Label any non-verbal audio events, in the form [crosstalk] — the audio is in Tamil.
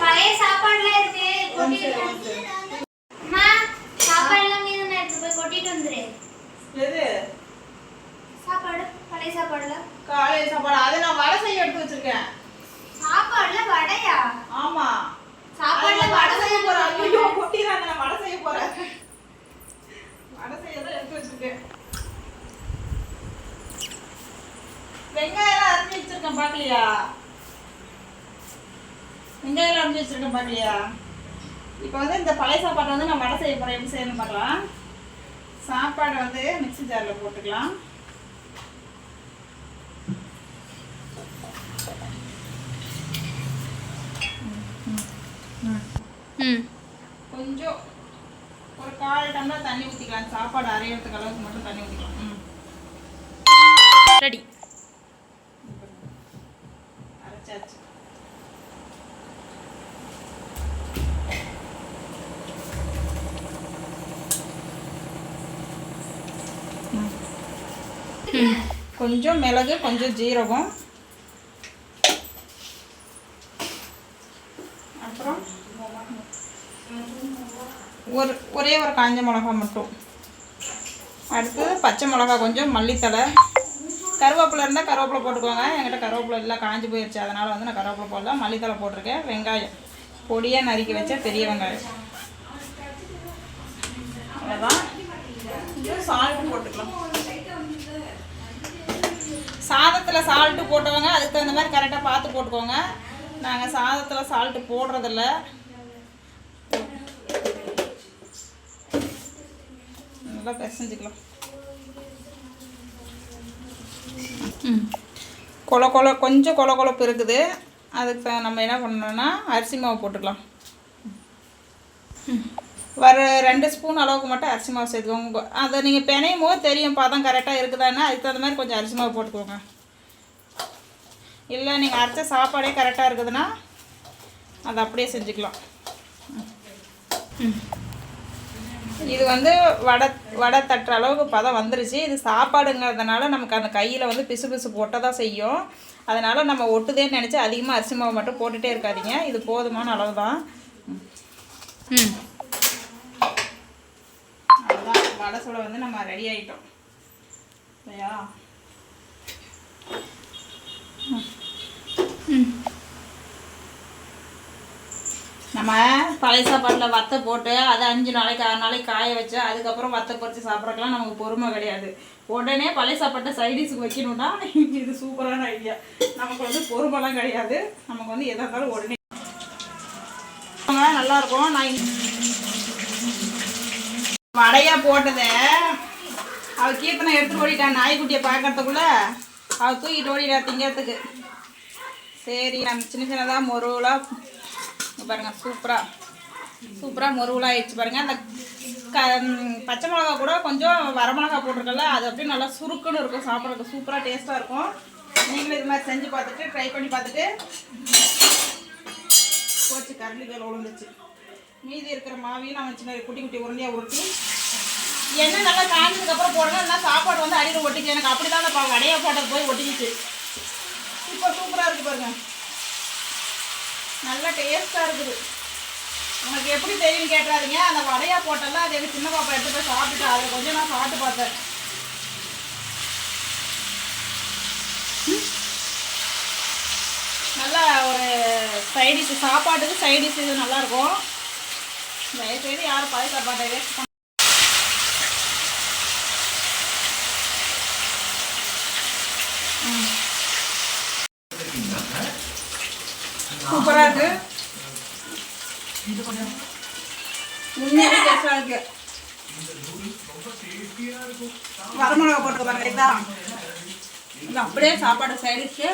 பழைய சாப்பாடுலாம் இருக்கு அம்மா சாப்பாடுலாம் மீதம் எடுத்து போய் கொட்டிட்டு வந்துரு. எது? சாப்பாடு பழைய சாப்பாடுல. காலை சாப்பாடு. அதை நான் வடை செய்ய எடுத்து வச்சிருக்கேன். சாப்பாடுல வடையா? ஆமா. சாப்பாடுல நான் வடை செய்ய போறேன். ஐயோ கொட்டிடுறாங்க நான் வடை செய்ய போறேன். வடை செய்ய தான் எடுத்து வச்சிருக்கேன். வெங்காயம் அரைஞ்சி வச்சிருக்கேன் பாக்கலையா வெங்காயம் அரைஞ்சி வச்சிருக்கேன் பாக்கலையா இப்போ வந்து இந்த பழைய சாப்பாட்டை வந்து நான் வடை செய்ய போறேன். எப்படி செய்யணும் பார்க்கலாம். சாப்பாடை வந்து மிக்ஸி ஜாரில் போட்டுக்கலாம். கொஞ்சம் ஒரு கால் டம்ளர் தண்ணி ஊற்றிக்கலாம் சாப்பாடு அரையிறதுக்கு அளவுக்கு மட்டும் தண்ணி ஊற்றிக்கலாம் ம். ரெடி. அரைச்சாச்சு. கொஞ்சம் மிளகு கொஞ்சம் ஜீரகம். அப்புறம் ஒரு ஒரே ஒரு காஞ்ச மிளகா மட்டும். அடுத்து பச்சை மிளகா கொஞ்சம் மல்லித்தலை கருவேப்பிலை இருந்தால் கருவேப்பிலை போட்டுக்கோங்க. என்கிட்ட கருவேப்பிலை இல்லை காஞ்சி போயிடுச்சு அதனால் வந்து நான் கருவேப்பிலை போடல மல்லித்தழை போட்டிருக்கேன். வெங்காயம். பொடியாக நறுக்கி வச்ச பெரிய வெங்காயம் அவ்வளோதான் கொஞ்சம் சால்ட்டு போட்டுக்கலாம் சாதத்தில் சால்ட்டு போட்டவங்க அதுக்கு தகுந்த மாதிரி கரெக்டாக பார்த்து போட்டுக்கோங்க. நாங்கள் சாதத்தில் சால்ட்டு போடுறதில்ல. நல்லா பிசைஞ்சிக்கலாம். கொல கொல கொஞ்சம் கொல கொலப்பு இருக்குது. அதுக்கு நம்ம என்ன பண்ணணும்னா அரிசி மாவு போட்டுக்கலாம். வர ரெண்டு ஸ்பூன் அளவுக்கு மட்டும் அரிசி மாவு சேர்த்துக்கோங்க. அதை நீங்கள் பிணையும் போது தெரியும் பதம் கரெக்டாக இருக்குதான்னு. அதுக்கு தகுந்த மாதிரி கொஞ்சம் அரிசி மாவு போட்டுக்கோங்க. இல்லை நீங்கள் அரைச்ச சாப்பாடே கரெக்டாக இருக்குதுன்னா அதை அப்படியே செஞ்சுக்கலாம். இது வந்து வடை வடை தட்டுற அளவுக்கு பதம் வந்துருச்சு. இது சாப்பாடுங்கிறதுனால நமக்கு அந்த கையில் வந்து பிசு பிசு போட்ட தான் செய்யும். அதனால் நம்ம ஒட்டுதேன்னு நினச்சி அதிகமாக அரிசி மாவு மட்டும் போட்டுகிட்டே இருக்காதிங்க. இது போதுமான அளவு தான். ம். அவ்வளோதான் வடை சூட வந்து நம்ம ரெடி ஆகிட்டோம் சரியா? நம்ம பழைய சாப்பாட்டில் வத்தை போட்டு அதை அஞ்சு நாளைக்கு ஆறு நாளைக்கு காய வச்சு அதுக்கப்புறம் வத்தை பறித்து சாப்பிட்றக்கெல்லாம் நமக்கு பொறுமை கிடையாது. உடனே பழைய சாப்பாட்டை சைடிஸுக்கு வைக்கணும்னா [laughs] இது சூப்பரான ஐடியா நமக்கு வந்து பொறுமைலாம் கிடையாது. நமக்கு வந்து எதாக இருந்தாலும் உடனே நல்லா இருக்கும். நான் வடையாக வடையா போட்டதை அவள் கீர்த்தனை எடுத்துட்டு ஓடிட்டான். நாய்க்குட்டியை பார்க்கறதுக்குள்ள அவள் தூக்கிட்டு ஓடிட்டா திங்கிறதுக்கு. சரி நம்ம சின்ன சின்னதாக மொருவலாக பாருங்க சூப்பராக சூப்பராக மொருவலாக ஆயிடுச்சு பாருங்கள் அந்த க பச்சை மிளகா கூட கொஞ்சம் வரமிளகா போட்டிருக்கல அது அப்படியே நல்லா சுருக்குன்னு இருக்கும் சாப்பிட்றதுக்கு. சூப்பராக டேஸ்ட்டாக இருக்கும். நீங்களும் இது மாதிரி செஞ்சு பார்த்துட்டு ட்ரை பண்ணி பார்த்துட்டு. போச்சு கரண்டி வேலை விழுந்துச்சு மீதி இருக்கிற மாவையும் நம்ம சின்ன குட்டி குட்டி உருண்டையாக உருட்டி எண்ணெய் நல்லா காய்ஞ்சதுக்கப்புறம் அப்புறம் போடணும். சாப்பாடு வந்து அடியில் ஒட்டிச்சு எனக்கு அப்படி தான் அந்த வடையா போட்டது போய் ஒட்டிக்கிச்சு. இப்போ சூப்பராக இருக்குது பாருங்கள் நல்லா டேஸ்ட்டாக இருக்குது. உங்களுக்கு எப்படி தெரியும் கேட்டாதீங்க அந்த வடையா போட்டெல்லாம் அது எங்கள் சின்ன பாப்பா எடுத்து போய் சாப்பிட்டுட்டு அதை கொஞ்சம் நான் சாப்பிட்டு பார்த்தேன். நல்லா ஒரு சைடிஷ் சாப்பாட்டுக்கு சைடிஷ் இது நல்லாயிருக்கும் தயவுசெய்து யாரும் பழைய சாப்பாட்டை வேஸ்ட் பண்ண சூப்பராக இருக்கு உண்மையாவே இருக்கு வரமிளகா போட்டு பாருங்க அப்படியே சாப்பாடு சைடிஷ்க்கு